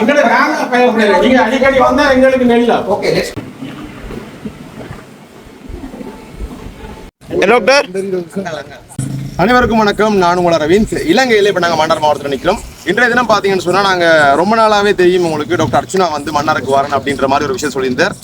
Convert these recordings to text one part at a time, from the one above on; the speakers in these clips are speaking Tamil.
எங்களை நாங்க பயப்படல நீங்க அடிக்கடி வந்தா எங்களுக்கு நெல்ல ஓகே நெக்ஸ்ட் டாக்டர் அனைவருக்கும் வணக்கம். நான் உங்கள ரவீந்த் இலங்கையில இப்ப நாங்க மன்னார் மாவட்டத்தில் நிக்கிறோம். இன்றைய தினம் பார்த்தீங்கன்னு சொன்னால் நாங்கள் ரொம்ப நாளாகவே தெரியும் உங்களுக்கு டாக்டர் அர்ச்சுனா வந்து மன்னருக்கு வரணும் அப்படின்ற மாதிரி ஒரு விஷயம் சொல்லியிருந்தார்.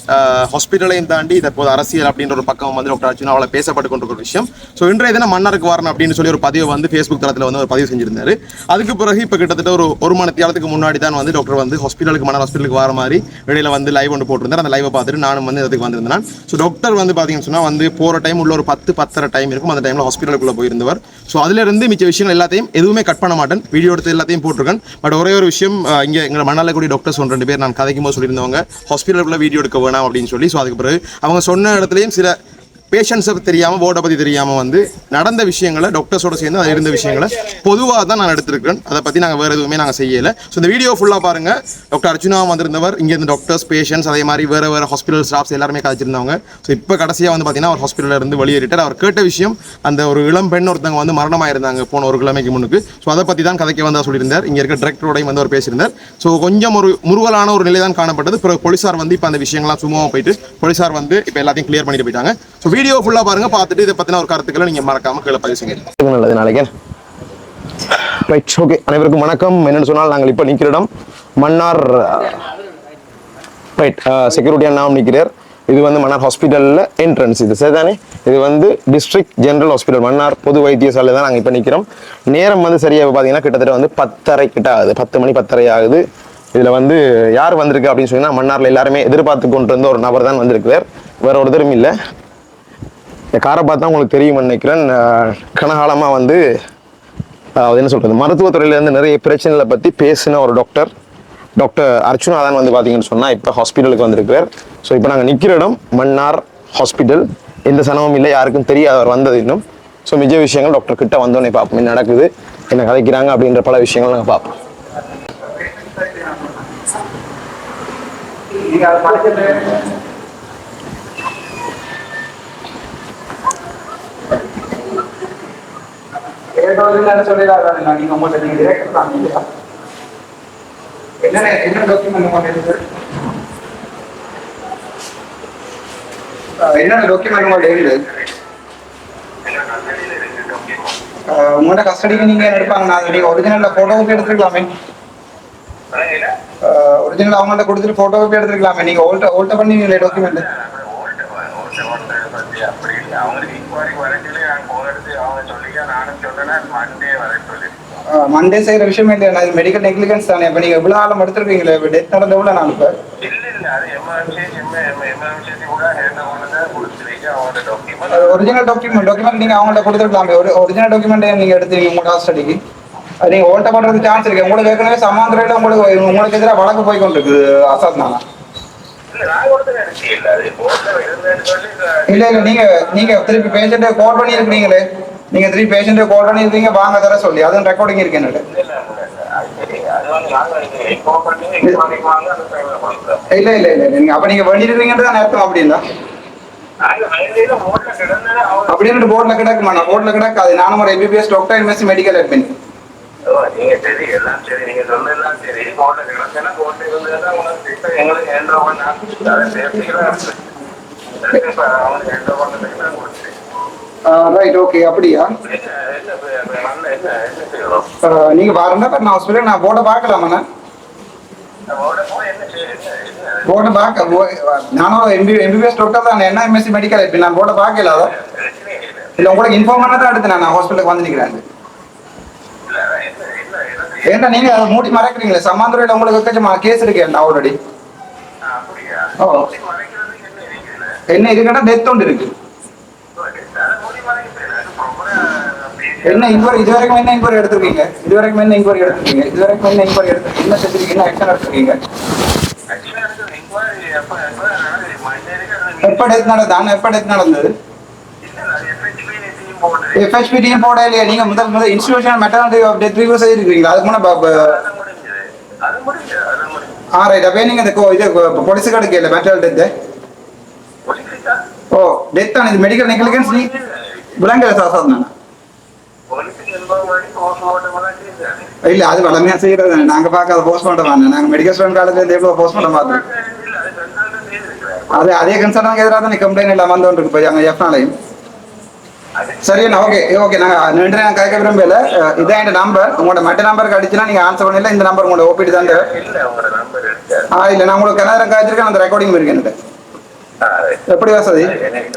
ஹாஸ்பிட்டலையும் தாண்டி தற்போது அரசியல் அப்படின்ற ஒரு பக்கம் வந்து டாக்டர் அர்ச்சுனாவால் பேசப்பட்டு ஒரு விஷயம். ஸோ இன்றைய தினம் மன்னருக்கு வரணும் அப்படின்னு சொல்லி ஒரு பதிவு வந்து ஃபேஸ்புக் தளத்தில் வந்து ஒரு பதிவு செஞ்சிருந்தார். அதுக்கு பிறகு இப்போ கிட்டத்தட்ட ஒரு ஒரு மணி நேரத்துக்கு முன்னாடி தான் வந்து டாக்டர் வந்து ஹாஸ்பிட்டலுக்கு மன்னர் ஹாஸ்பிட்டலுக்கு வர மாதிரி வெளியில் வந்து லைவ் ஒன்று போட்டிருந்தார். அந்த லைவை பார்த்துட்டு நானும் வந்து அதுக்கு வந்திருந்தேன் ஸோ டாக்டர் வந்து பார்த்தீங்கன்னு சொன்னால் வந்து போகிற டைம் உள்ள ஒரு பத்து பத்தரை டைம் இருக்கும். அந்த டைமில் ஹாஸ்பிட்டலுக்குள்ளே போயிருந்தவர். ஸோ அதிலிருந்து மிச்ச விஷயங்கள் எல்லாத்தையும் எதுவுமே கட் பண்ண மாட்டேன். வீடியோ எடுத்து எல்லாத்தையும் போட்டிருக்கேன். பட் ஒரே ஒரு விஷயம் இங்கே எங்களை எங்க மணால கூடிய டாக்டர்ஸ் ஒன்று ரெண்டு பேர் நான் கதைக்கும் போது சொல்லியிருந்தவங்க ஹாஸ்பிட்டலுக்குள்ள வீடியோ எடுக்க வேணாம் அப்படின்னு சொல்லி. ஸோ அதுக்கு பிறகு அவங்க சொன்ன இடத்துலையும் சில பேஷண்ட்ஸை தெரியாமல் போர்டை பற்றி தெரியாமல் வந்து நடந்த விஷயங்களை டாக்டர்ஸோட சேர்ந்து அது இருந்த விஷயங்களை பொதுவாக தான் நான் எடுத்திருக்கேன் அதை பற்றி நாங்கள் வேறு எதுவுமே நாங்கள் செய்யலை. ஸோ இந்த வீடியோ ஃபுல்லாக பாருங்கள் டாக்டர் அர்ச்சுனா வந்திருந்தவர் இங்கேருந்து டாக்டர்ஸ் பேஷண்ட்ஸ் அதே மாதிரி வேறு வேறு ஹாஸ்பிட்டல் ஸ்டாஃப்ஸ் எல்லாருமே கதைச்சிருந்தவங்க ஸோ இப்போ கடைசியாக வந்து பார்த்தீங்கன்னா அவர் ஹாஸ்பிட்டலில் இருந்து வெளியேறிட்டார். அவர் கேட்ட விஷயம் அந்த ஒரு இளம் பெண் ஒருத்தவங்க வந்து மரணமாக இருந்தாங்க போன ஒரு கிழமைக்கு முன்னுக்கு. ஸோ அதை பற்றி தான் கதைக்க வந்தால் சொல்லியிருந்தார். இங்கே இருக்க டிரெக்டரோடையும் வந்து அவர் பேசியிருந்தார். ஸோ கொஞ்சம் ஒரு முருகலான ஒரு நிலை தான் காணப்பட்டது. பிறகு போலீஸார் வந்து இப்போ அந்த விஷயங்கள்லாம் சும்மாவாக போயிட்டு போலீஸார் வந்து இப்போ எல்லாத்தையும் கிளியர் பண்ணிட்டு போயிட்டாங்க. ஸோ வீடியோ ஃபுல்லாக பாருங்க. பார்த்துட்டு இதை பற்றின ஒரு கருத்துக்களை நீங்கள் மறக்காம கீழே பதிவு செய்யுங்க. நல்லது நாளைக்கு. ரைட் ஓகே அனைவருக்கும் வணக்கம். என்னன்னு சொன்னால் நாங்கள் இப்போ நிற்கிற இடம் மன்னார் ரைட் செக்யூரிட்டி அண்ணாவும் நிற்கிறார். இது வந்து மன்னார் ஹாஸ்பிட்டலில் என்ட்ரன்ஸ் இது. சரிதானே? இது வந்து டிஸ்ட்ரிக்ட் ஜென்ரல் ஹாஸ்பிட்டல் மன்னார் பொது வைத்தியசாலை தான் நாங்கள் இப்போ நிற்கிறோம். நேரம் வந்து சரியாக பார்த்தீங்கன்னா கிட்டத்தட்ட வந்து பத்தரை கிட்ட ஆகுது. பத்து மணி பத்தரை ஆகுது. இதில் வந்து யார் வந்திருக்கு அப்படின்னு சொன்னால் மன்னாரில் எல்லாருமே எதிர்பார்த்து கொண்டு இருந்த ஒரு நபர் தான் வந்திருக்கிறார். வேற ஒருத்தரும் இல்லை. இந்த காரை பார்த்தா உங்களுக்கு தெரியும் நினைக்கிறேன். கனகாலமாக வந்து என்ன சொல்கிறது மருத்துவத்துறையிலேருந்து நிறைய பிரச்சனைகளை பற்றி பேசின ஒரு டாக்டர். டாக்டர் அர்ச்சுனா தான் வந்து பார்த்தீங்கன்னு சொன்னால் இப்போ ஹாஸ்பிட்டலுக்கு வந்திருக்கிறார். ஸோ இப்போ நாங்கள் நிற்கிற இடம் மன்னார் ஹாஸ்பிட்டல் எந்த சனமும் இல்லை யாருக்கும் தெரியாது அவர் வந்தது இன்னும். ஸோ மிஜ விஷயங்கள் டாக்டர் கிட்ட வந்தோடனே பார்ப்போம். என்ன நடக்குது? என்ன கதைக்கிறாங்க? அப்படின்ற பல விஷயங்கள் நாங்கள் பார்ப்போம். நீங்க உங்கள்ட்ட நீங்க direct காமிக்கிறீங்களா? என்னென்ன என்ன டாக்குமெண்ட் உங்கள்ட்ட இருக்கு? அஹ் என்னென்ன டாக்குமெண்ட் உங்கள்ட்ட இருக்கு உங்களோட கஸ்டடிக்கு நீங்க எடுப்பாங்க? நான் நீங்க ஒரிஜினல்ல போட்டோ எடுத்துக்கலாமே ஒரிஜினல் அவங்கள்ட்ட கொடுத்துட்டு போட்டோ காப்பி எடுத்துக்கலாமே நீங்க ஓல்ட்ட ஓல்ட்ட பண்ணீங்களே டாக்குமெண்ட் அவங்களுக்கு இன்கொயரி வரட்டிலே நான் போன் எடுத்து அவங்க சொல்லிக்க நானும் சொன்னேன் மண்டே செய்யற விஷயம் இல்லையா இது மெடிக்கல் நெக்லிகன்ஸ் தானே. இப்ப நீங்க இவ்வளவு ஆழம் எடுத்திருக்கீங்களே டெத் நடந்த எவ்வளவு நாள் இப்ப? இல்ல இல்ல அது கூட ஒரிஜினல் டாக்குமெண்ட் டாக்குமெண்ட் நீங்க அவங்கள்ட்ட கொடுத்துருக்கலாமே. ஒரு ஒரிஜினல் டாக்குமெண்ட் நீங்க எடுத்தீங்க உங்களோட அது நீங்க ஓல்ட்ட பண்றதுக்கு சான்ஸ் இருக்கு. உங்களுக்கு ஏற்கனவே சமாந்திரையில உங்களுக்கு உங்களுக்கு எதிராக வழக்கு போய் கொண்டிருக்கு அசாத் நானா? இல்ல நான் இல்ல. அது இல்ல இல்ல நீங்க நீங்க திருப்பி பேஷண்ட்டை கால் பண்ணி இருக்கீங்களே நீங்க திருப்பி பேஷண்ட்டை கால் பண்ணியிருந்தீங்க வாங்க தர சொல்லி. அதுவும் ரெக்கார்டிங் இருக்கு என்னட்டு இல்ல அது சரி அது வந்து நாங்க இன்ஃபார்ம் இல்ல இல்ல. நீங்க அப்ப நீங்க வேண்டியிருக்கீங்கன்றது தான் அர்த்தம் அப்படின்னா அப்படின்னு போர்ட்ல கிடக்குமா? நான் போர்ட்ல கிடக்காது. நானும் ஒரு MBBS doctor MSc medical admin எங்களுக்கு ரைட் ஓகே அப்படியா? இப்ப நீங்க பாருங்க நான் ஹாஸ்பிட்டல் நான் போர்டை பார்க்கலாமா போர்டை பார்க்க நானும் எம்பி எம்பிபிஎஸ் டாக்டர் தான் என்ன எம்எஸ்சி மெடிக்கல் அட்மின் நான் போர்டை பார்க்கல இல்லை உங்களுக்கு இன்ஃபார்ம் பண்ண தான் எடுத்து நான் ஹாஸ்பிட்டலுக்கு வந்து நிக்கிறேன் ஏன்டா நீங்க அதை மூடி மறைக்கிறீங்களே? சமாந்துரையில உங்களுக்கு எக்கச்சமா கேஸ் இருக்கு ஆல்ரெடி ஓ. என்ன இதுக்கிட்ட டெத் ஒன்று இருக்கு அதை மூடி மறைக்கிறேன் அது ப்ராப்பரா என்ன இன்கொயரி இது வரைக்கும் என்ன இன்கொயரி எடுத்திருக்கீங்க? இது வரைக்கும் என்ன இன்கொயரி எடுத்திருக்கீங்க? இது வரைக்கும் என்ன இன்கொயரி எடுத்திருக்கீங்க? என்ன செஞ்சிருக்கீங்க என்ன ஆக்ஷன் எடுத்திருக்கீங்க? எப்ப டெத் நடந்தது? எப்ப டெத் நடந்தது? எஃப்ஹெச்பி டீம் போட இல்லையா. நீங்க முதல் முதல் institution maternity of death review செய்திருக்கீங்களா அதுக்கு முன்ன ப- ப- அது முடிஞ்சது. அது முடிஞ்சது அது முடிஞ்சது. ஆ ரைட் அப்போ நீங்க இந்த இது பொலிசு கிடைக்கல மெட்டல் டெத்து ஓ டெத் ஆனது மெடிக்கல் நெக்லிகன்ஸ் நீ சார் சார் நான் போலீஸுக்கு இன்பார்ம் பண்ணி போஸ்ட்மார்ட்டம் எல்லாம் செஞ்சாங்க இல்ல அது வளமையா செய்யறது நாங்க பார்க்காத போஸ்ட்மார்ட்டம் வாங்க நாங்க மெடிக்கல் ஸ்டூடெண்ட் காலேஜ்ல இருந்து எவ்வளவு போஸ்ட்மார்ட்டம் பார்த்தோம் அது அதே கன்சர்ன் எதிராக தானே கம்ப்ளைண்ட் எல்லாம் வந்து இருக்கு போய் அங்க எஃப்னாலையும் சரிண்ணா ஓகே ஓகே நாங்க நின்று நான் கேட்க விரும்பல இதான் என் நம்பர் உங்களோட மற்ற நம்பருக்கு அடிச்சுனா நீங்க ஆன்சர் பண்ணல இந்த நம்பர் உங்களோட ஓபிடி தான் இல்ல ஆ இல்ல நான் உங்களுக்கு கனகரம் காய்ச்சிருக்கேன் அந்த ரெக்கார்டிங் இருக்கு என்கிட்ட எப்படி வசதி எனக்கு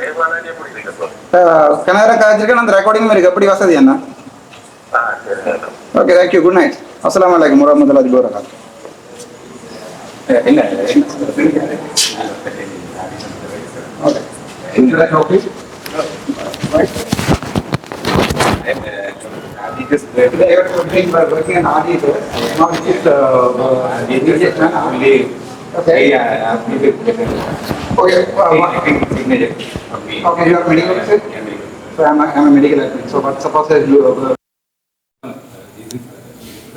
கனகரம் காய்ச்சிருக்கேன் அந்த ரெக்கார்டிங் இருக்கு எப்படி வசதி என்ன okay thank you good night ಅಸ್ಸಲಾಮ್ ಅಲೈಕುಮ್ ವರಹಮುಲ್ಲಾ ಬೋರಕಾತ್ ಇಲ್ಲ Okay, you are medical. So I'm a medical. So, suppose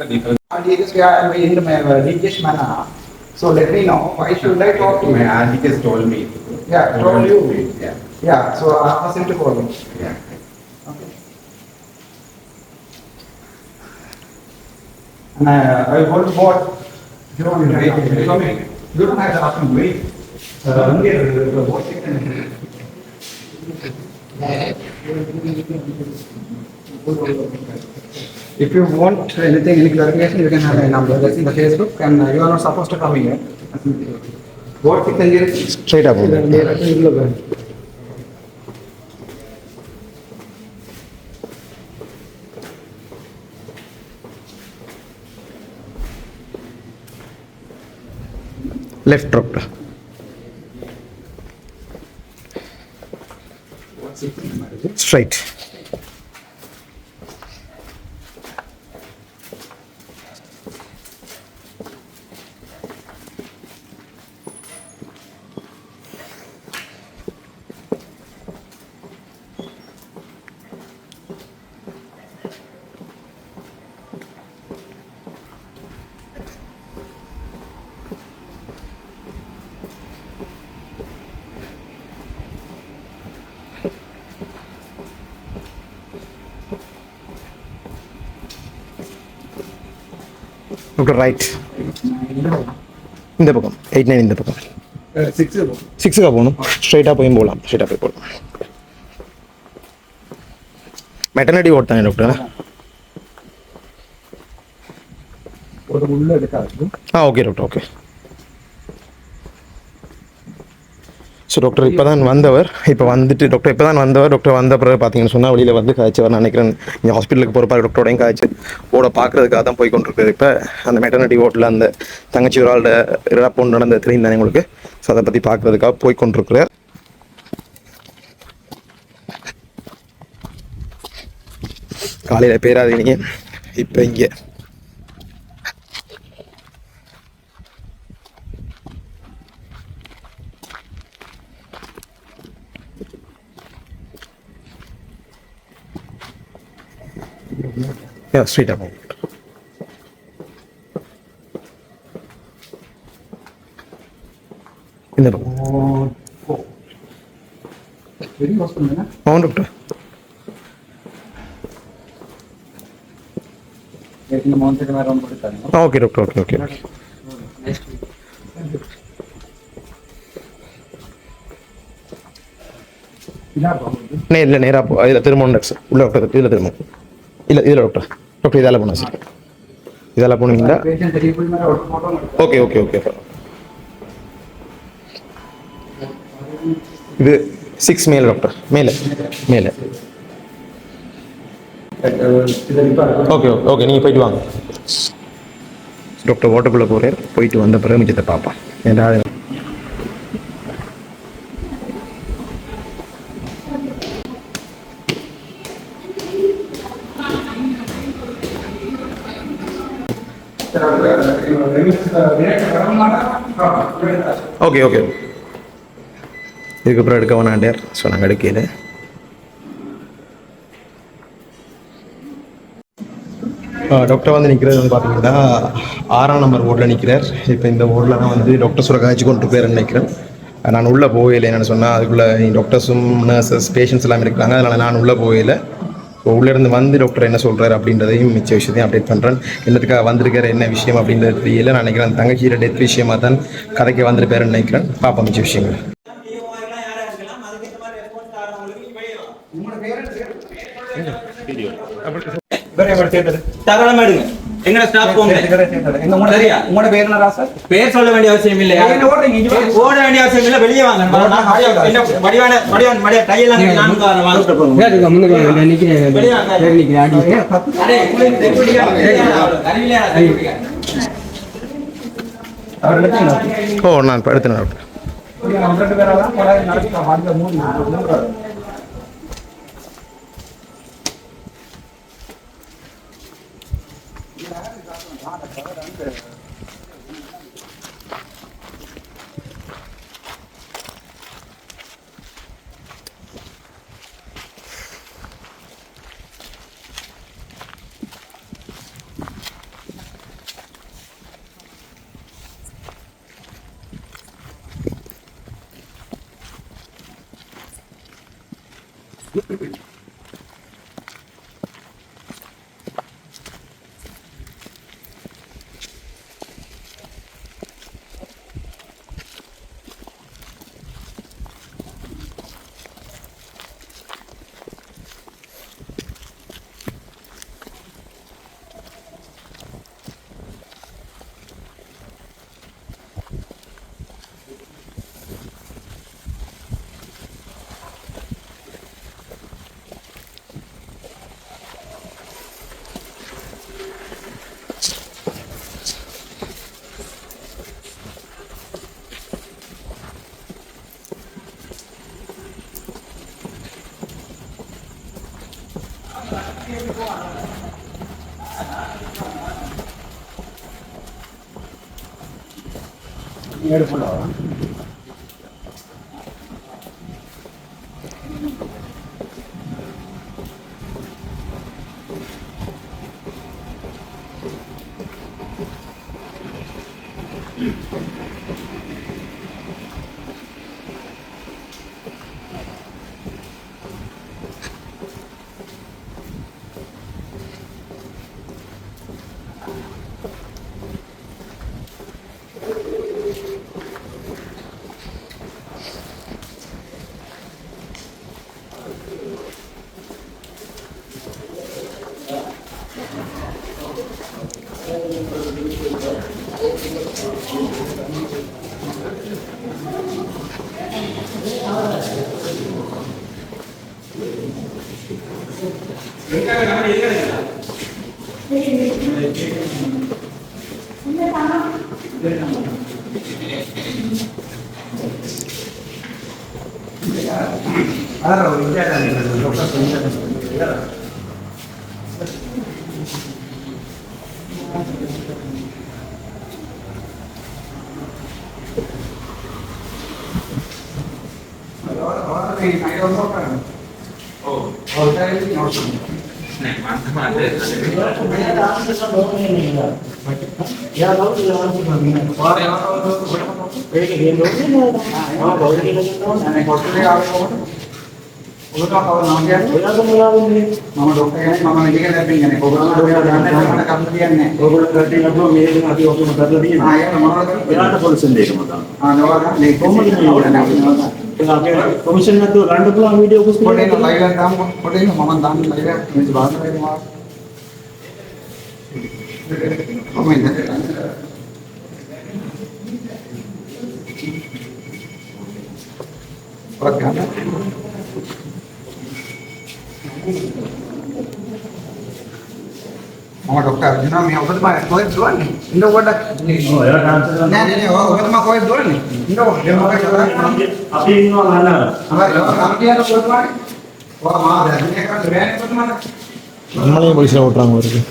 RDS, yeah, I'm in my uh, DGS. So let me know, why should I talk to you? My just told me. Yeah, told you. Yeah. Yeah, so I asked him to call me. Yeah. Okay. And uh, I hold the board. You don't wait. You don't you don't have to ask him wait. Uh, only the the board can. If you want anything, any clarification, you can have my number. That's in the Facebook, and uh, you are not supposed to come here. Board can Straight up. Left doctor. Straight. Doctor right இந்த பக்கம். எயிட் நைன் இந்த பக்கம். சிக்ஸுக்காக போகணும். ஸ்ட்ரைட்டாக போயும் போகலாம். ஸ்ட்ரைட்டாக போய் போகலாம். மெட்டர்னிட்டி ஓட் தானே டாக்டர் ஆ okay doctor okay so doctor இப்போ தான் வந்தவர். இப்போ வந்துட்டு டாக்டர் இப்போ தான் வந்தவர். டாக்டர் வந்த பிறகு பார்த்தீங்கன்னு சொன்னால் வெளியில் வந்து காய்ச்சவர் நான் நினைக்கிறேன். இங்கே ஹாஸ்பிட்டலுக்கு போகிற பாரு டாக்டரோடையும் காய்ச்சி ஓட பார்க்குறதுக்காக தான் போய் கொண்டிருக்காரு இப்போ அந்த மெட்டர்னிட்டி ஓட்டில் அந்த தங்கச்சி ஒரு ஆளோட இறப்பு நடந்த தெரியும் தானே உங்களுக்கு? ஸோ அதை பற்றி பார்க்குறதுக்காக போய் கொண்டிருக்கிறார். காலையில் பேராதீங்க இப்போ இங்கே Yeah, straight up. இந்த பக்கம் வெரி ஹாஸ்பிட்டல் ஆமாம் டாக்டர் இந்த மவுண்டன் வேற ஒன்று கொடுத்தாங்க ஆ ஓகே டாக்டர் ஓகே ஓகே நே இல்லை நேராக போ இதில் திரும்பணும் டாக்டர் உள்ள டாக்டர் இதில் திரும்ப இல்லை இதில் டாக்டர் டாக்டர் இதால் போனா சார் இதால் போனீங்களா ஓகே ஓகே ஓகே இது சிக்ஸ் மேல் டாக்டர் மேல மேல ஓகே ஓகே ஓகே நீங்கள் போயிட்டு வாங்க. டாக்டர் ஓட்டக்குள்ளே போகிறார் போயிட்டு வந்த பிறகு மிச்சத்தை பார்ப்போம். ஏன்னா ஓகே ஓகே. இதுக்கப்புறம் எடுக்க வேணாண்டார் ஸோ நாங்கள் எடுக்கல. டாக்டர் வந்து நிற்கிறது வந்து பார்த்தீங்கன்னா ஆறாம் நம்பர் வார்டில் நிற்கிறார் இப்போ இந்த வார்டில் தான் வந்து டாக்டர் சுரகாய்ச்சி கொண்டு போயிருன்னு நினைக்கிறேன். நான் உள்ளே போகலை என்னென்னு சொன்னால் அதுக்குள்ளே டாக்டர்ஸும் நர்சஸ் பேஷண்ட்ஸ் எல்லாம் இருக்கிறாங்க அதனால் நான் உள்ளே போகலை. உள்ள இருந்து வந்து டாக்டர் என்ன சொல்கிறார் அப்படின்றதையும் மிச்ச விஷயத்தையும் அப்டேட் பண்ணுறேன் என்னத்துக்காக வந்திருக்கிற என்ன விஷயம் அப்படின்றது தெரியல. நான் நினைக்கிறேன் தங்கச்சியோட டெத் விஷயமா தான் கதைக்கு வந்திருப்பாருன்னு நினைக்கிறேன். பாப்போம் மிச்ச விஷயங்கள். தாராளமா எடுங்க எங்கட ஸ்டாப் போங்க. சரியா? உங்களோட பேர் என்ன ராசா பேர் சொல்ல வேண்டிய அவசியம் இல்ல. ஓட வேண்டிய அவசியம் இல்ல வெளியே வாங்க. நான் நான் வடிவான வடிவான வடிவா டையெல்லாம் நான் வாங்க. வாங்க வெளியே வாங்க. அடே, உங்களுக்கு தெரியுமா? அறிவிலையா? 应该是不少了。 여기까지 가면 얘기가 됩니다. ඒක ගේන්න ඕනේ නේද? ආ බෞද්ධ කියලා කියනවා. අනේ හොස්ටලේ ආවම ඔයාලා කව නම් කියන්නේ ඔයාලා මොනවාන්නේ මම ડોක්ටර් කෙනෙක් මම මේක ලැබින් කියන්නේ ඔයගොල්ලෝ ඔයාලා ගන්න මම කම් කියන්නේ ඔයගොල්ලෝ කටේ ලැබුවා මේ දේ අපි ඔක්කොම කරලා තියෙනවා ආ ඒක මම ඔයාලට පොලිසෙන් දෙක මතන ආ නෝවා මේ කොහොමද කියන්නේ කොමිෂන් නැතුව ගන්න පුළුවන් වීඩියෝ කුස් පොඩේ නෝ ලයිව් එක දාමු පොඩේ නෝ මම දාන්න ලයිව් එක මේ බාහිර වෙනවා කොහොමද ඔක් ගන්න. මම ડોક્ટર අර්ජුන මේ ඔබතුමා කොහෙද දුවන්නේ? ඉන්න පොඩ්ඩක්. ඔව් එයාට ආන්සර් ගන්න. නෑ නෑ නෑ ඔබතුමා කොහෙද දුවන්නේ? ඉන්න පොඩ්ඩක්. අපි ඉන්නවා ගන්නවා. හරි ඔය කම්පියුටර් ඔබතුමානේ. ඔයා මා දැන් කරන්නේ බෑනේ ඔබතුමාට. நம்மளையும் போலீஸில் ஓட்டுறாங்க இருக்கு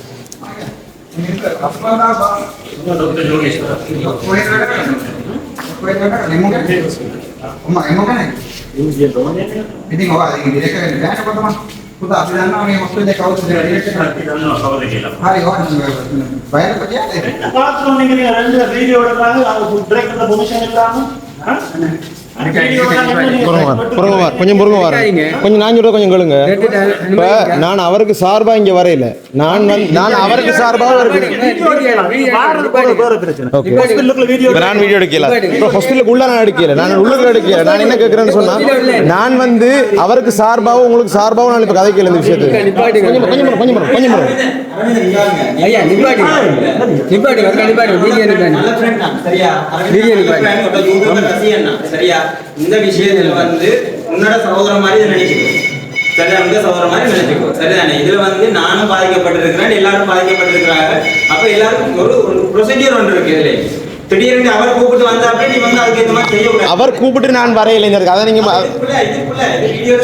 මේක අප්‍රාදා ඉතින් ඔය ඉලෙක ගෑනට කොතම පුතා අපි දන්නවා මේ මොකද කවුද කියලා ඉලෙක කරලා දන්නවා කවුද කියලා. හරි ඔය බයර කොටියද? පාත්‍රෝන් වීඩියෝ වල බලලා ෆුඩ් බ්‍රේක් එක පොසිෂන් එකක් ගන්න. හා வார் கொஞ்சம் பொறுங்க வார் கொஞ்சம் நான் சொல்ற கொஞ்சம் கேளுங்க. இப்ப நான் அவருக்கு சார்பா இங்க வரையில. நான் வந்து நான் அவருக்கு சார்பாக நான் வீடியோ எடுக்கல. இப்போ ஹாஸ்பிட்டலுக்கு உள்ள நான் எடுக்கல. நான் உள்ளுக்கு எடுக்கல. நான் என்ன கேட்கறேன்னு சொன்னா நான் வந்து அவருக்கு சார்பாகவும் உங்களுக்கு சார்பாகவும் நான் இப்ப கதைக்கல இந்த விஷயத்துக்கு கொஞ்சம் கொஞ்சம் கொஞ்சம் கொஞ்சம். ஐயா சரியா? இந்த விஷயத்துல வந்து உன்னோட சகோதரன் மாதிரி நினைச்சுக்கோ. சரியா? உங்க சகோதரன் மாதிரி நினைச்சுக்கோ. சரிதானே? இதுல வந்து நானும் பாதிக்கப்பட்டிருக்கிறேன் எல்லாரும் பாதிக்கப்பட்டிருக்கிறாங்க. அப்ப எல்லாருக்கும் ஒரு ப்ரொசீஜர் ஒன்று இருக்கு இதுல. திடீர்னு அவர் கூப்பிட்டு வந்தாப்பே நீ வந்து அதுக்கு ஏற்ற மாதிரி செய்யக்கூடாது. அவர் கூப்பிட்டு நான் வரையில அதை நீங்க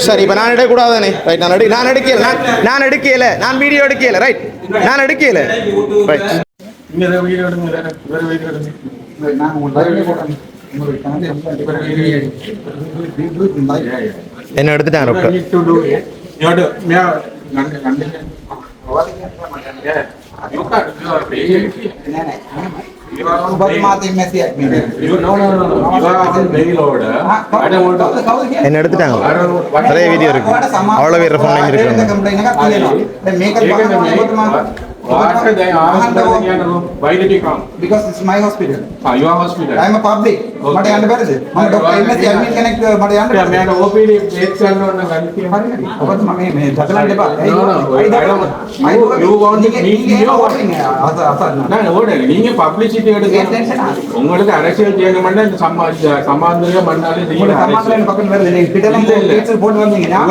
சரி இப்போ நான் எடுக்கக்கூடாதானே ரைட் நான் எடு நான் எடுக்கல. நான் நான் எடுக்கல. நான் வீடியோ எடுக்கல. ரைட் நான் எடுக்கல. ரைட் இங்க வீடியோ எடுங்க வேற வேற வீடியோ எடுங்க. நான் உங்களுக்கு உங்களுக்கு கனெக்ட் என்ன எடுத்துட்டாங்க நிறைய வீடியோ இருக்கு அவ்வளோ பேர் ஃபோன் இருக்கு What happened? I asked them again. Why did you come? Because it's my hospital. Ah, your hospital. I am a public. Okay. But I understand it. My doctor MS admin connect. But I understand. Yeah, man. OPD. Let's run on the gun. Hurry, hurry. But mami, me. That's not the part. No, no. I don't. I don't. You want me? You want me? That's that's. நான் ஓடல நீங்க பப்ளிசிட்டி எடுக்கணும் உங்களுக்கு அரசியல் செய்யணும்னா இந்த சமாஜ் சமாஜம் பண்ணாலே நீங்க சமாஜம் பக்கம் வேற இல்ல கிட்ட போட்டு வந்தீங்கன்னா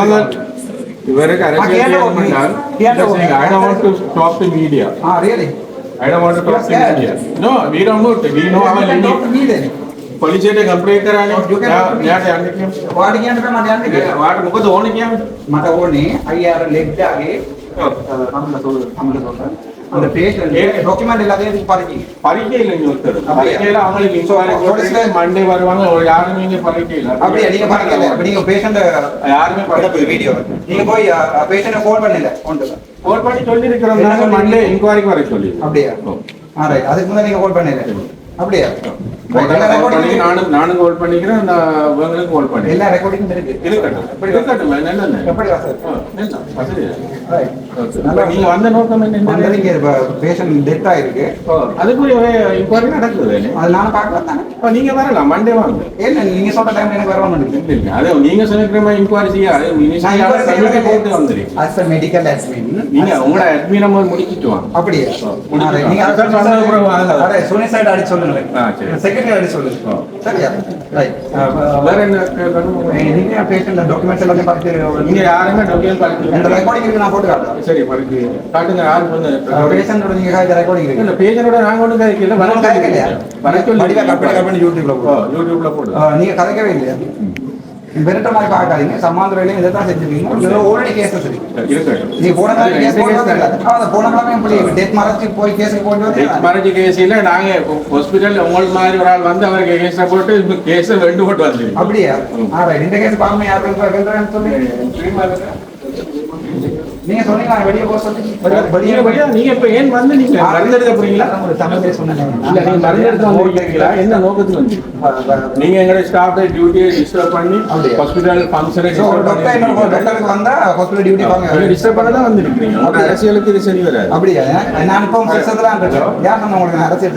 Very correct. Uh, here no I don't want to stop the media. Ah, really? I don't want to stop the media. No, we don't know. We know our limit. Talk to me then. പോലീസുമായിട്ട് കംപ്ലൈന്റ് തരാനോ ഞാൻ വാട് മുഖത്ത് ഓണിക്കാം മത ഓണി അയ്യാറ് ലെഗ്ഡാകെ നമ്മുടെ നമ്മുടെ அந்த பேஜ்ல டாக்குமெண்ட் எல்லாத்தையும் பறிக்கீங்க பறிக்கையில இங்க ஒருத்தர். அவங்களுக்கு இன்சூரன்ஸ் மண்டே வருவாங்க யாருமே இங்க இல்லை அப்படியே? நீங்க பறிக்கல நீங்க பேஷண்ட் யாருமே பறிக்க வீடியோ நீங்க போய் பேஷண்ட ஃபோன் பண்ணல ஒன்று ஃபோன் பண்ணி சொல்லி இருக்கிறோம் மண்டே இன்குவரிக்கு வர சொல்லி அப்படியா? ஆ ரைட் அதுக்கு முன்னாடி நீங்க ஃபோன் பண்ணல. அப்படியா நானும் நானும் கால் பண்ணிக்கிறேன் அந்த இவங்களுக்கு கால் பண்ணி எல்லா ரெக்கார்டிங் இருக்கு இருக்கட்டும் எப்படி வசதி நல்லா நீங்க வந்த நோக்கம் என்ன இப்ப பேஷண்ட் டெத் ஆயிருக்கு அதுக்குரிய இன்குவரி நடக்குது. அது நானும் பார்க்கலாம் தானே நீங்க வரலாம் மண்டே வாங்க ஏன் நீங்க சொல்ற டைம்ல எனக்கு இல்ல, இல்ல. அது நீங்க சொல்லிக்கிற மாதிரி இனிஷியலா கமிட்டி போட்டு வந்துருக்கு as a medical admin நீங்க உங்களோட அட்மி நம்பர் முடிச்சிட்டு வாங்க அப்படியே நீங்க சுனிசைட் அடிச்சு ஆ, சரி. செக்ரட்டரி அடிச்சு சொல்லுங்க சரியா. ரைட் வேற என்ன கேட்கணும்? நீங்க பேஷண்ட் டாக்குமெண்ட்ஸ் எல்லாத்தையும் பார்த்து நீங்க யாருமே டொக்கியம் இந்த பார்த்து ரெக்கார்டிங் இருக்கு நான் போட்டு காட்டுறேன். சரி பருக்கு காட்டுங்க யாருக்கு வந்து பேஷண்டோட நீங்க காய்ச்ச ரெக்கார்டிங் இல்ல இருக்கு நாங்க வர வடிவா கட் பண்ணி யூடியூப்ல போடு. யூடியூப்ல போடு. ஆ, நீங்க கதைக்கவே இல்லையா? விரட்ட மாதிரி பார்க்காதீங்க. சமாந்திர வேலையும் இதை தான் செஞ்சிருக்கீங்க ஓல்ரெடி கேசஸ் இருக்கு இருக்கட்டும் நீ போன கிழமை கேஸ் போடுறது இல்ல போன கிழமை எப்படி டெத் மறைச்சு போய் கேஸுக்கு போட்டு வந்து மறைஞ்ச கேஸில் நாங்க ஹாஸ்பிட்டல் உங்களுக்கு மாதிரி ஒரு ஆள் வந்து அவருக்கு கேஸை போட்டு கேஸை ரெண்டு போட்டு வந்துருக்கு அப்படியா ஆ இந்த கேஸ் பாருங்க யார் வெல்றேன்னு சொல்லி. நீங்க சொன்னீங்க வெளியே போக சொல்லி வெளியே நீங்க நீங்க இப்ப ஏன் வந்து நீங்க மருந்து எடுக்க போறீங்களா ஒரு தமிழ்ல சொன்னேன். இல்ல நீங்க மருந்து எடுக்க வந்திருக்கீங்களா என்ன நோக்கத்துல நீங்க எங்களோட ஸ்டாஃப் டியூட்டியை டிஸ்டர்ப் பண்ணி? ஹாஸ்பிட்டல் ஃபங்க்ஷனை ஒரு டாக்டர் இன்னொரு டாக்டருக்கு வந்தா ஹாஸ்பிட்டல் டியூட்டி பாங்க டிஸ்டர்ப் பண்ண தான் வந்திருக்கீங்க அரசியலுக்கு இது சரி வராது. அப்படியா? நான் இப்போ இருக்கேன். யார் சொன்ன உங்களுக்கு நான் அரசியல்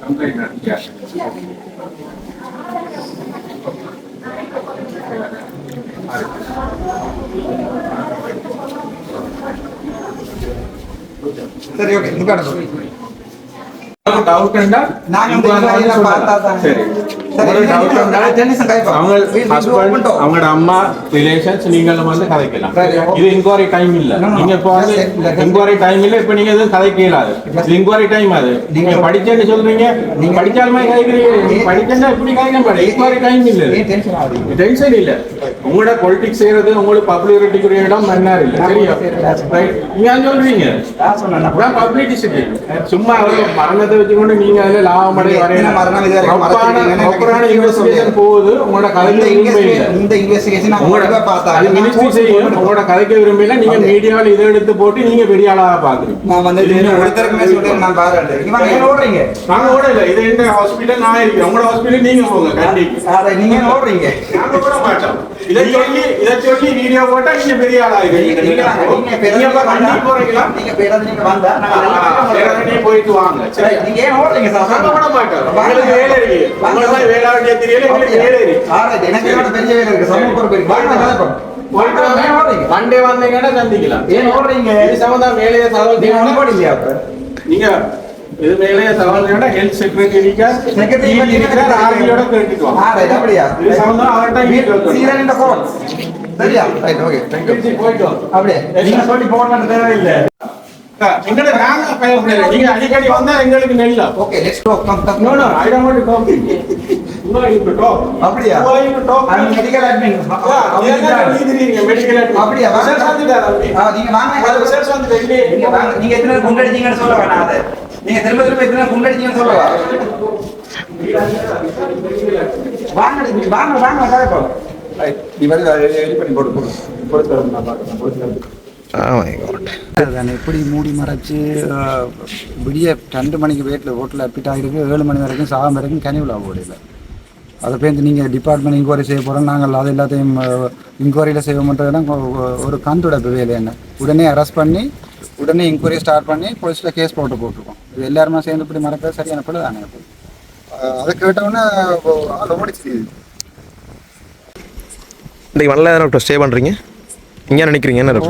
கம்ப்ளைண்ட் நடத்தியா சரி ஓகே நிக்காடு டவுட் இருந்தா நாங்க இந்த அவங்களோட அம்மா ரிலேஷன்ஸ் நீங்களும் வந்து கதைக்கலாம். இது இன்கொயரி டைம் இல்ல. நீங்க இப்போ வந்து இன்கொயரி டைம் இல்ல இப்போ நீங்க எதுவும் கதைக்க இயலாது. Just- இன்கொயரி டைம் அது. நீங்க படிச்சேன்னு சொல்றீங்க. நீங்க படிச்சாலுமே கதைக்கிறீங்க. படிச்சா எப்படி கதைக்க மாட்டேன் இன்கொயரி டைம் இல்ல டென்ஷன் இல்ல. உங்களோட பொலிட்டிக்ஸ் செய்யறது உங்களுக்கு பப்ளிசிட்டிக்குரிய இடம் மன்னார் இல்ல. சரியா? நீங்க சொல்றீங்க? பப்ளிசிட்டி சும்மா மரணத்தை வச்சுக்கொண்டு நீங்க அதுல லாபம் அடைய மரணம் இன்வெஸ்டிகேஷன் போகுது. உங்களோட கதைக்கு investigation- இந்த இன்வெஸ்டிகேஷன் உங்களோட பார்த்தா அது மினிஸ்ட்ரி செய்யும் உங்களோட கதைக்க விரும்பல நீங்க மீடியாவில் இதை எடுத்து போட்டு நீங்க பெரிய ஆளா பாக்குறீங்க நான் வந்து ஒருத்தருக்குமே சொல்றேன். நான் ஓடுறீங்க? நாங்க ஓட இல்ல இது எங்க ஹாஸ்பிட்டல் நான் இருக்கேன். உங்களோட ஹாஸ்பிட்டல் நீங்க போங்க. கண்டிப்பா. அதை நீங்க ஓடுறீங்க? நாங்க ஓட மாட்டோம். இதை சொல்லி இதை சொல்லி வீடியோ போட்டா நீங்க பெரிய ஆளா நீங்க நீங்க நீங்க நீங்க நீங்க நாங்க போயிட்டு வாங்க. நீங்க ஏன் ஓடுறீங்க? சார் நாங்க மாட்டோம். வேலை இருக்கு. வேண்டிய தெரியல இருக்கு ஆல்ரைட் எனக்கு பெரிய வேலை இருக்கு. சமூக பொறுப்பு மண்டே வந்தீங்கன்னா சந்திக்கலாம். ஏன் ஓடுறீங்க? இது சம்பந்தம் வேலையை ஒண்ணு இல்லையா நீங்க இது மேலே தகவல் வேண்டாம் ஹெல்த் செக்ரட்டரிக்கா இருக்கிற ஆர்மியோட கேட்டுட்டு வாங்க ஆல்ரைட் அப்படியா? இது சம்பந்தம் அவர்கிட்ட கேட்டு சீதன் இந்த கோல் சரியா? ரைட் ஓகே தேங்க் யூ போயிட்டு அப்படியே. நீங்க சொல்லி போட வேண்டிய தேவையில்லை. எங்களை நாங்க பயப்படல நீங்க அடிக்கடி வந்தா எங்களுக்கு நெல்ல okay let's go come come no no I don't want to talk no you to talk அப்படியா? No you to talk I medical admin medical அப்படியா? ஆ, நீங்க வாங்க. ரிசல்ட் வந்து நீங்க வாங்க. நீங்க எத்தனை குண்டடிச்சீங்கன்னு சொல்ல வேணாம் அதை. நீங்க திரும்ப திரும்ப எத்தனை குண்டடிச்சீங்கன்னு சொல்லவா வாங்க நீங்க வாங்க வாங்க கதை நீ வந்து ரெடி பண்ணி போட்டு போடு. போட்டு நான் பார்க்குறேன் போட்டு அதுதானே எப்படி மூடி மறைச்சு விடிய ரெண்டு மணிக்கு வீட்டில் ஹோட்டலில் அப்பிட் ஆகிருக்கு ஏழு மணி வரைக்கும் சாகம் வரைக்கும் கனிவில் ஓடையில் அதை பேருந்து நீங்கள் டிபார்ட்மெண்ட் இன்கொயரி செய்ய போகிறோம் நாங்கள் அது எல்லாத்தையும் இன்கொயரியில் செய்ய மாட்டோம் ஒரு கந்துடைப்பு வேலை என்ன? உடனே அரெஸ்ட் பண்ணி உடனே இன்கொயரி ஸ்டார்ட் பண்ணி போலீஸில் கேஸ் போட்டு போட்டிருக்கோம் இது எல்லாருமே சேர்ந்து இப்படி மறக்கிறது சரியான பிள்ளை தானே அதை? கேட்டவுடனே ஆள் ஓடிச்சு இன்றைக்கு வரல ஸ்டே பண்ணுறீங்க இங்கே நினைக்கிறீங்க என்ன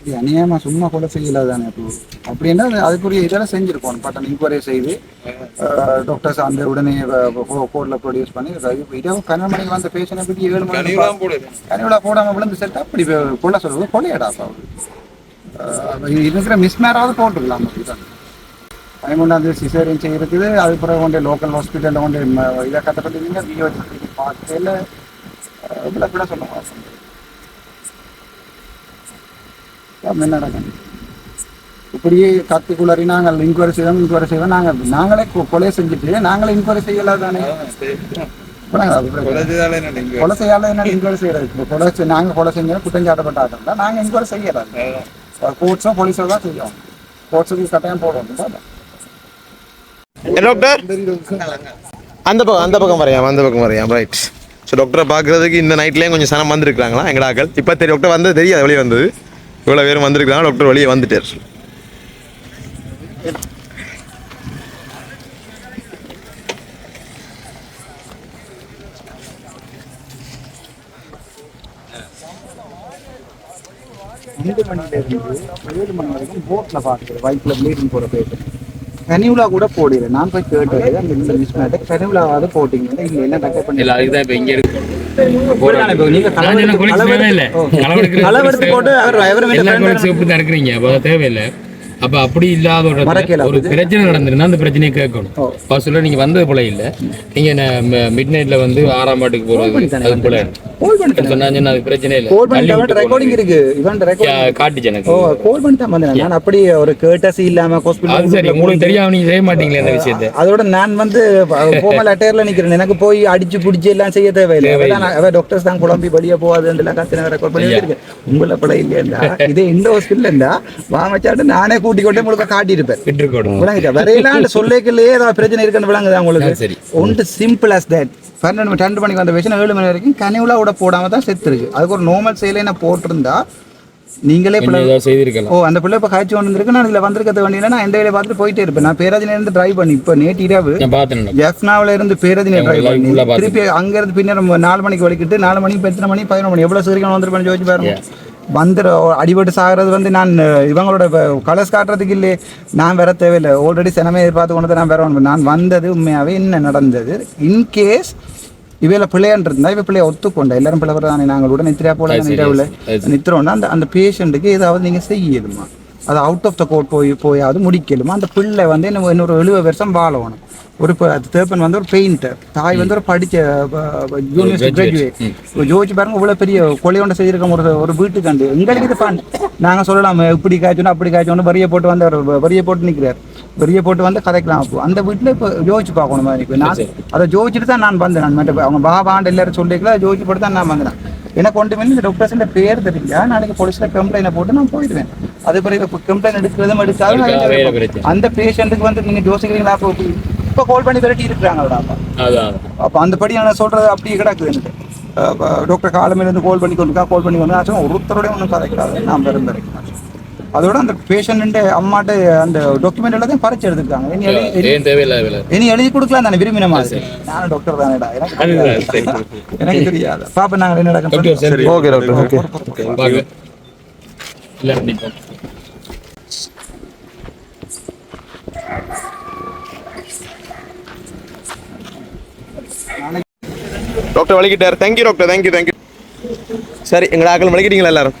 இது அநியாயமா சும்மா கொலை செய்யல தானே இப்போ? அப்படின்னா அது- அதுக்குரிய இதெல்லாம் செஞ்சிருக்கோம். பட்டன் இன்கொயரி செய்து டாக்டர்ஸ் அந்த உடனே கோர்ட்ல ப்ரொடியூஸ் பண்ணி இதே கண்ணன் மணிக்கு வந்த பேஷனை பற்றி ஏழு மணி கனிவிழா போடாம விழுந்து செட் அப்படி கொலை சொல்றது கொலையடா அப்ப அவரு இருக்கிற மிஸ்மேராவது போட்டுக்கலாம் பதிமூணாந்தேதி சிசேரியன் செய்யிருக்குது அது பிறகு கொண்டு லோக்கல் ஹாஸ்பிட்டலில் கொண்டு இதை கட்டப்பட்டீங்க விஓ பார்க்கல. இவ்வளோ கூட சொல்லுவாங்க என்ன நடக்கும்? இப்படியே கத்தி குளறி நாங்கள் இன்கொயரி செய்வோம் இன்கொயரி செய்வோம் நாங்கள் நாங்களே கொலை செஞ்சுட்டு நாங்களே இன்கொயரி செய்யல தானே கொலை செய்யாத என்ன இன்கொயரி செய்யறது? கொலை செய்- நாங்க கொலை செஞ்சோம் குற்றம் சாட்டப்பட்டாங்க நாங்க இன்கொயரி செய்யறது கோர்ட்ஸோ போலீஸோ தான் செய்யும். கோர்ட்ஸுக்கு கட்டாயம் போடுவோம். டாக்டர் அந்த பக்கம் அந்த பக்கம் வரையாம் அந்த பக்கம் வரையாம் ரைட் ஸோ டாக்டரை பார்க்குறதுக்கு இந்த நைட்லேயும் கொஞ்சம் சனம் வந்திருக்காங்களா ஆக்கள்? இப்போ தெரியும் டாக்டர் வந்தது தெரியாது வெளியே வந்தது. இவ்வளோ பேரும் வந்திருக்காங்க டாக்டர் வெளியே வந்துட்டார். ரெண்டு மணிலேருந்து ஏழு மணி வரைக்கும் போட்டில் பாக்குறது பைக்ல ப்ளீடிங் போகிற பேர் கனிவுலா கூட போடல. நான் போய் கேட்டது அந்த மிஸ் மேட்ட கனிவுலாவது போட்டீங்க. இல்ல இல்ல டக்கப் பண்ணி இல்ல அதுக்கு தான் இப்ப இங்க இருக்கு. தேவையில்லை. அப்ப அது தேவையில்லை. அப்ப அப்படி இல்லாத ஒரு பிரச்சனை நடந்திருந்தா அந்த பிரச்சனையை கேட்கணும். ஃபர்ஸ்ட்ல நீங்க வந்தது போல இல்ல. நீங்க மிட் நைட்ல வந்து ஆறாம் பாட்டுக்கு போறது அது போல. சொன்னாங்க அது பிரச்சனை இல்ல. கோல் தள்ளி பண்ணிட்டு விட்டு ரெக்கார்டிங் போனது. இருக்கு. இவன் ரெக்கார்டிங் கா- காட்டுச்சு எனக்கு. ஓ கோல் பண்ணிட்டு தான் வந்தேன் நான் அப்படி ஒரு கேட்டசி இல்லாம அது சரி உங்களுக்கு ஹாஸ்பிட்டல் தெரியாம நீங்க செய்ய மாட்டீங்களே அந்த விஷயத்தை. அதோட நான் வந்து கோமல் அட்டையர்ல நிக்கிறேன். எனக்கு போய் அடிச்சு பிடிச்சி எல்லாம் செய்ய தேவையில்லை. அவ டாக்டர்ஸ் தான் குழம்பி வெளியே போகாதுன்னு கத்தின ரெக்கார்ட் பண்ணி. வச்சிருக்கேன். உங்களை படம் இல்லையா இதே இந்த ஹாஸ்பிட்டல் இருந்தா வாமச்சாட்டு நானே கூட்டி கொண்டே உங்களுக்கு காட்டியிருப்பேன். விட்டுருக்கணும். விளங்குச்சா ஏதாவது பிரச்சனை இருக்குன்னு விளங்குதா உங்களுக்கு. ஒன்று சிம்பிள் அஸ் தட் பன்னெண்டு மணி ரெண்டு மணிக்கு வந்த பேசினா ஏழு மணி வரைக்கும் கனிவுலா விட போடாம தான் செத்துருக்கு. அதுக்கு ஒரு நார்மல் செயலை நான் போட்டிருந்தா நீங்களே செய்திருக்கலாம். ஓ அந்த பிள்ளை இப்போ காய்ச்சி வந்திருக்கு. நான் இதில் வந்திருக்கிறது வண்டியில் நான் எந்த வேலையை பார்த்துட்டு போயிட்டே இருப்பேன். நான் பேராதில இருந்து டிரைவ் பண்ணி இப்போ நேற்று இரவு ஜெஃப்னாவில் இருந்து பேரதினை அவங்க டிரைவ் பண்ணி. திருப்பி அங்கேருந்து பின்னர் நாலு மணிக்கு வலிக்கிட்டு நாலு மணிக்கு எத்தனை மணி? பதினொரு மணி. எவ்வளோ சீக்கிரம் வந்திருப்பேன்னு யோசிச்சு பாருங்க. வந்துட அடிபட்டு சாகிறது வந்து நான் இவங்களோட கலர்ஸ் காட்டுறதுக்கு இல்லையே. நான் வர தேவையில்லை. ஆல்ரெடி சினமே எதிர்பார்த்து கொண்டு நான் வேற ஒன்று நான் வந்தது உண்மையாகவே என்ன நடந்தது? இன்கேஸ் இவையில பிள்ளையான் இருந்தா இவ பிள்ளைய ஒத்துக்கொண்டா. எல்லாரும் பிள்ளை தானே நாங்கள் உடனே நித்திரா போல அது நித்திராவில் அது. நித்திரோன்னா அந்த அந்த பேஷண்ட்டுக்கு ஏதாவது நீங்கள் செய்யுதுமா அது அவுட் ஆஃப் த கோர்ட் போய் போயாவது முடிக்கலுமா அந்த பிள்ளை வந்து இன்னும் இன்னொரு எழுபது வருஷம் வாழணும். ஒரு இப்போ தேப்பன் வந்து ஒரு பெயிண்டர் தாய் வந்து ஒரு படித்த யூனிவர்சிட்டி கிராஜுவேட் ஜோதிச்சு பாருங்க இவ்வளோ பெரிய கொலையோண்ட செய்திருக்க ஒரு ஒரு வீட்டுக்காண்டு எங்களுக்கு இது ஃபன் நாங்கள் சொல்லலாம் இப்படி காய்ச்சணும் அப்படி காய்ச்சணும் வரியை போட்டு வந்து அவர் வரியை போட்டு நிற்கிறார் வரியை போட்டு வந்து கதைக்கலாம். அப்போ அந்த வீட்டில் இப்போ ஜோதிச்சு பார்க்கணும் மாதிரி நான் அதை ஜோதிச்சுட்டு தான் நான் வந்தேன். நான் மற்ற அவங்க பாபாண்டு எல்லாரும் சொல்லிக்கலாம் ஜோதிச்சு போட்டு தான் நான் வந்தேன். எனக்கு கொண்டு வந்து இந்த டாக்டர்ஸின் பேர் தெரியல. நாளைக்கு போலீஸில் கம்ப்ளைண்ட் போட்டு நான் போயிடுவேன். அது பிறகு இப்போ கம்ப்ளைண்ட் எடுக்கிறதும் பிரச்சனை. அந்த பேஷண்ட்டுக்கு வந்து நீங்கள் யோசிக்கிறீங்களா? அப்போ இப்போ கால் பண்ணி விரட்டி இருக்கிறாங்க அப்போ? அந்தபடி நான் சொல்றது அப்படியே கிடக்குது எனக்கு. டாக்டர் காலமேலேருந்து கால் பண்ணி கொண்டு கால் பண்ணி கொண்டு ஒருத்தரோடய ஒன்றும் கதைக்கிறாது நான் பெரும் வரைக்கும் அதோட அந்த பேஷண்ட் அம்மாட்ட அந்த டாக்குமெண்ட் எல்லாத்தையும் பறிச்சு எடுத்துருக்காங்க இனி எழுதி இனி- எழுதி கொடுக்கலாம் தானே விரும்பின மாதிரி. நானும் டாக்டர் தானேடா. எனக்கு. எனக்கு தெரியாது. பாப்பா நாங்கள் என்ன doctor okay doctor okay doctor வலிக்கிட்டார். Thank you doctor thank you thank you சரி எங்களை ஆக்கள் வலிக்கிட்டீங்களா எல்லாரும்?